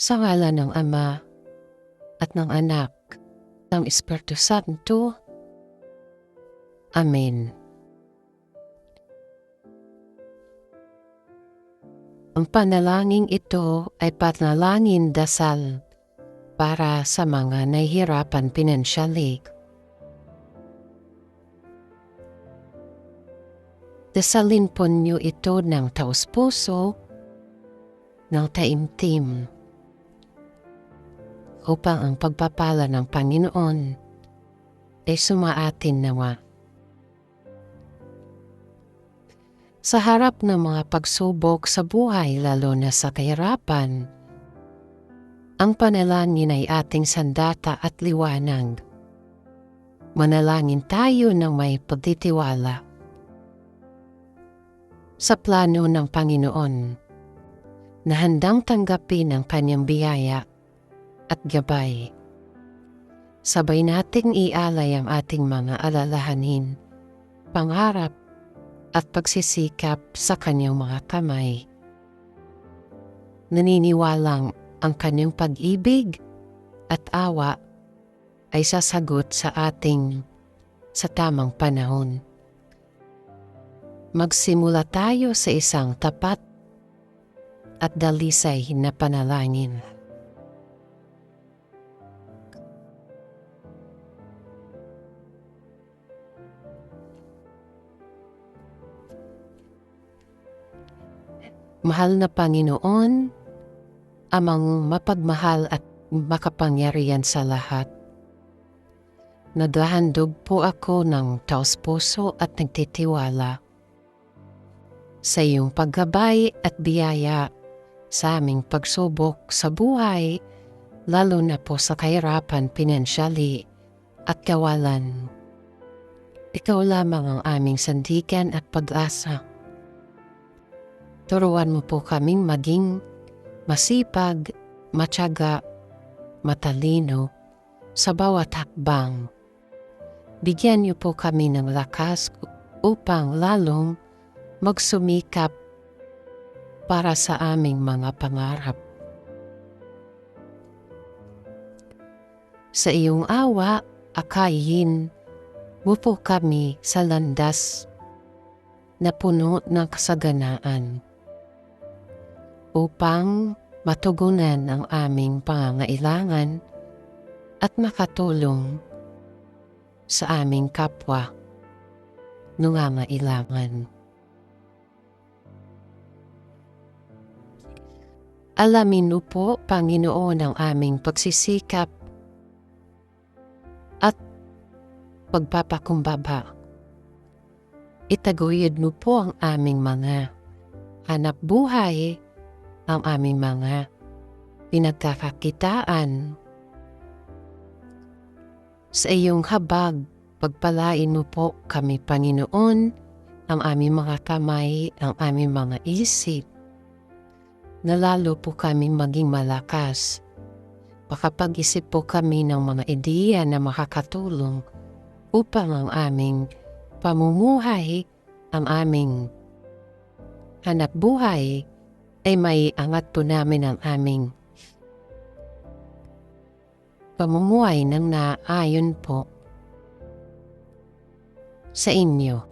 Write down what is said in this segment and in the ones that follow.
Sa ngala ng Ama at ng Anak ng Espiritu Santo. Amen. Ang panalangin ito ay panalangin dasal para sa mga nahihirapan pinansyali. Dasalin po niyo ito ng taos-puso, ng taimtim, upang ang pagpapala ng Panginoon ay sumaatin nawa. Sa harap ng mga pagsubok sa buhay lalo na sa kahirapan, ang panalangin ay ating sandata at liwanag. Manalangin tayo ng may pagtitiwala. Sa plano ng Panginoon, na handang tanggapin ang kanyang biyaya at gabay. Sabay nating ialay ang ating mga alalahanin, pangarap at pagsisikap sa kanyang mga kamay. Naniniwalang ang kanyang pag-ibig at awa ay sasagot sa ating sa tamang panahon. Magsimula tayo sa isang tapat at dalisay na panalangin. Mahal na Panginoon, amang mapagmahal at makapangyarihan sa lahat. Naghahandog po ako ng taos puso at nagtitiwala sa iyong paggabay at biyaya sa aming pagsubok sa buhay, lalo na po sa kahirapan pinansyali at kawalan. Ikaw lamang ang aming sandigan at pag-asa. Turuan mo po kaming maging masipag, matyaga, matalino sa bawat hakbang. Bigyan niyo po kami ng lakas upang lalong magsumikap para sa aming mga pangarap. Sa iyong awa, akayin mo po kami sa landas na puno ng kasaganaan upang matugunan ang aming pangangailangan at makatulong sa aming kapwa nungangailangan. Alamin mo po, Panginoon, ang aming pagsisikap at pagpapakumbaba. Itaguyod mo po ang aming mga hanap buhay ang aming mga pinagkakakitaan. Sa iyong habag, pagpalain mo po kami, Panginoon, ang aming mga kamay, ang aming mga isip, na po kami maging malakas. Makapag-isip po kami ng mga ideya na makakatulong upang ang aming pamumuhay, ang aming hanap buhay ay may angat po namin ang aming pamumuhay ng naayon po sa inyo.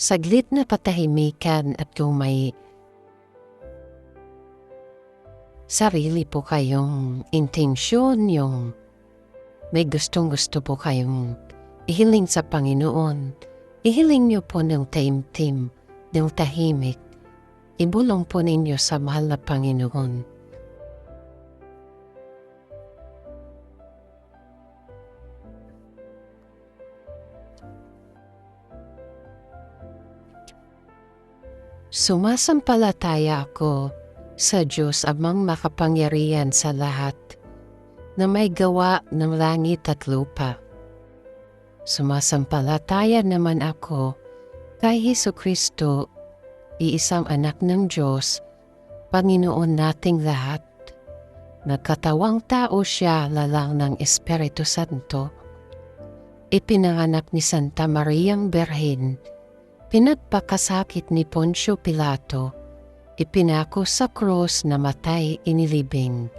Saglit na patahimikan at kung may sarili po kayong intensyon, yung may gustong-gusto po kayong ihiling sa Panginoon, ihiling niyo po ng taimtim, ng tahimik, ibulong po ninyo sa mahal na Panginoon. Sumasampalataya ako sa Diyos amang makapangyarihan sa lahat na may gawa ng langit at lupa. Sumasampalataya naman ako kay Heso Kristo, iisang anak ng Diyos, Panginoon nating lahat, Nagkatawang tao siya lalang ng Espiritu Santo. Ipinanganak ni Santa Mariang Berhen. Pinagpakasakit ni Poncio Pilato. Ipinako sa krus na matay inilibing.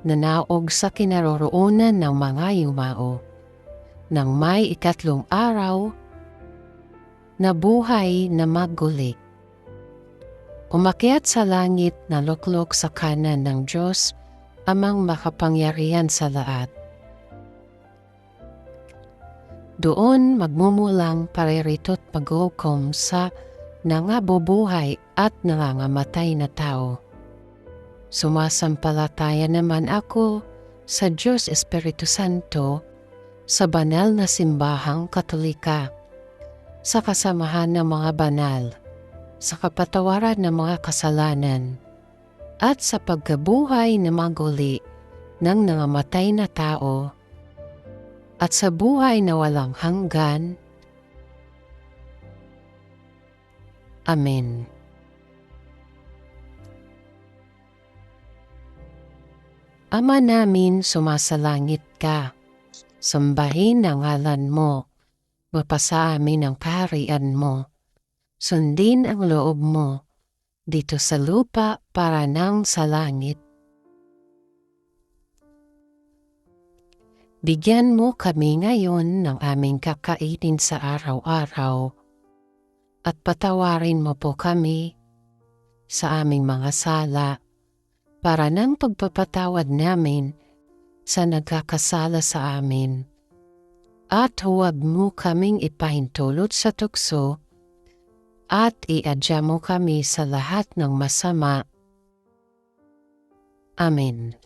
Nanaog sa kinaroroonan ng mga yumao. Nang may ikatlong araw, nabuhay na magulik. Umakyat sa langit na luklok sa kanan ng Diyos amang makapangyarihan sa lahat. Doon magmumulang pariritot paghukom sa nangabubuhay at nangangamatay na tao. Sumasampalataya naman ako sa Diyos Espiritu Santo sa banal na simbahang katolika, sa kasamahan ng mga banal, sa kapatawaran ng mga kasalanan, at sa pagkabuhay na maguli ng nangamatay na tao at sa buhay na walang hanggan. Amen. Ama namin sumasalangit ka, sambahin ang ngalan mo, mapasa amin ang kaharian mo, sundin ang loob mo, dito sa lupa para nang sa langit. Bigyan mo kami ngayon ng aming kakainin sa araw-araw at patawarin mo po kami sa aming mga sala para nang pagpapatawad namin sa nagkakasala sa amin. At huwag mo kaming ipahintulot sa tukso at iadya mo kami sa lahat ng masama. Amen.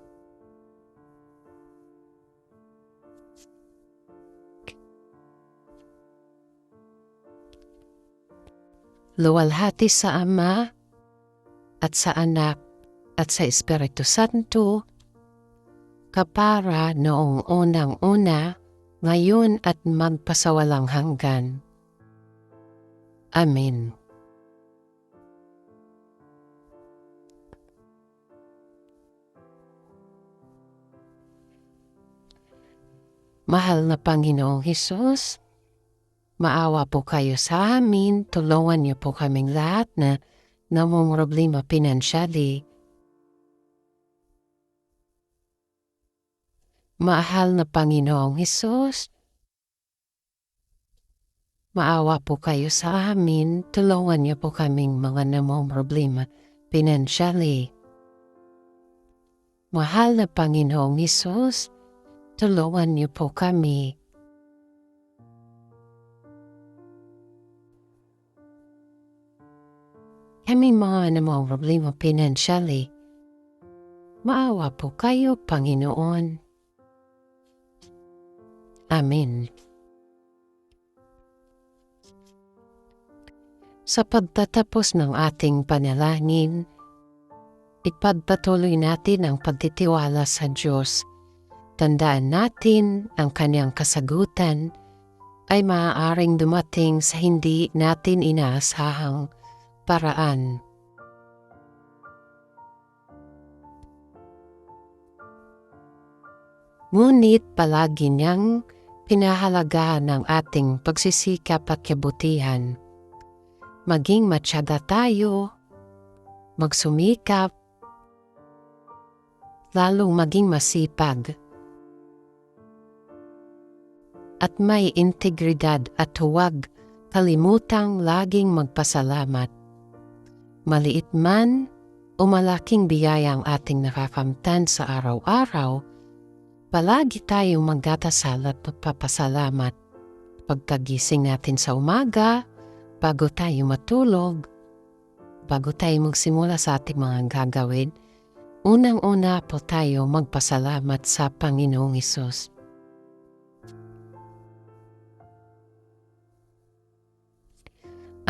Luwalhati sa Ama at sa Anak at sa Espiritu Santo, kapara noong unang-una, ngayon at magpasawalang hanggan. Amen. Mahal na Panginoong Hesus, maawa po kayo sa amin, tulungan niyo po kaming lahat na namumroblema pinansyali Mahal na Panginoong Hesus, maawa po kayo sa amin, tulungan niyo po kaming mga namong problema financially. Mahal na Panginoong Hesus, tulungan niyo po kami. Kaming mga namang problema financially, maawa po kayo, Panginoon. Amen. Sa pagtatapos ng ating panalangin, ipagpatuloy natin ang pagtitiwala sa Diyos. Tandaan natin ang kanyang kasagutan ay maaaring dumating sa hindi natin inaasahang paraan. Ngunit palagi niyang pinahalagahan ng ating pagsisikap at kabutihan. Maging matyaga tayo, magsumikap, lalong maging masipag. At may integridad at huwag kalimutang laging magpasalamat. Maliit man o malaking biyaya ang ating nakakamtan sa araw-araw, Palagi tayong magdadasal at pagpapasalamat. Pagkagising natin sa umaga, bago tayo matulog, bago tayo magsimula sa ating mga gagawin, unang-una po tayo magpasalamat sa Panginoong Isus.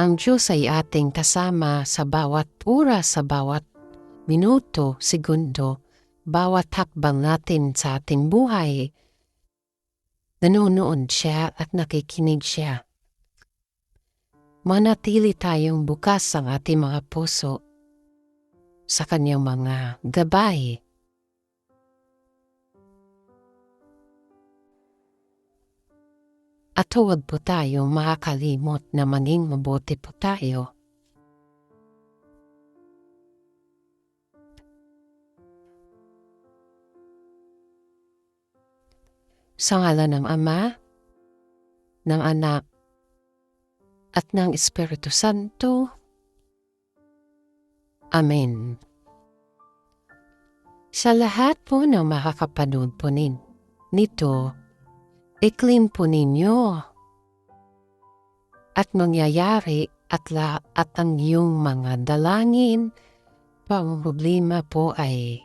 Ang Diyos ay ating kasama sa bawat oras, sa bawat minuto, segundo, bawat hakbang natin sa ating buhay. Nanonood siya at nakikinig siya. Manatili tayong bukas ang ating mga puso sa kanyang mga gabay. At huwag po tayo makakalimot na maging mabuti po tayo. Sa ngalan ng Ama, ng Anak, at ng Espiritu Santo. Amen. Sa lahat po ng makakapanood po nin, nito, i-claim po ninyo at mangyayari at, la, at ang iyong mga dalangin, pang problema po ay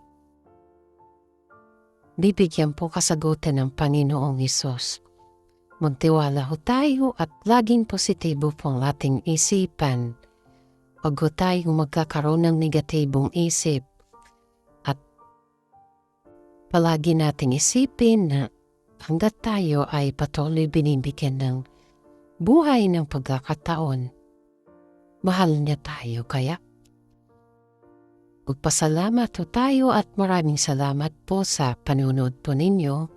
bibigyan po kasagutan ng Panginoong Isos. Magtiwala ho tayo at laging positibo po ang ating isipan. Huwag ho tayong magkakaroon ng negatibong isip. At palagi nating isipin na hanggat tayo ay patuloy binibigyan ng buhay ng pagkakataon, mahal niya tayo kaya Magpasalamat po tayo at maraming salamat po sa panunod po ninyo.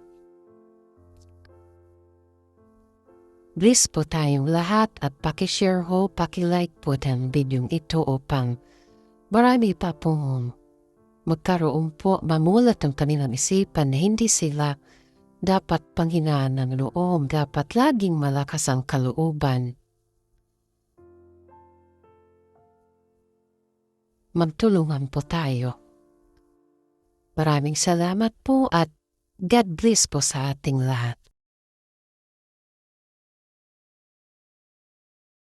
Bless po tayong lahat at pakishare ho, pakilike po ng video ito upang marami pa pong magkaroon po mamulat ang kanilang isipan na hindi sila dapat panghinaan ng loob, dapat laging malakas ang kalooban magtulungan po tayo. Maraming salamat po at God bless po sa ating lahat.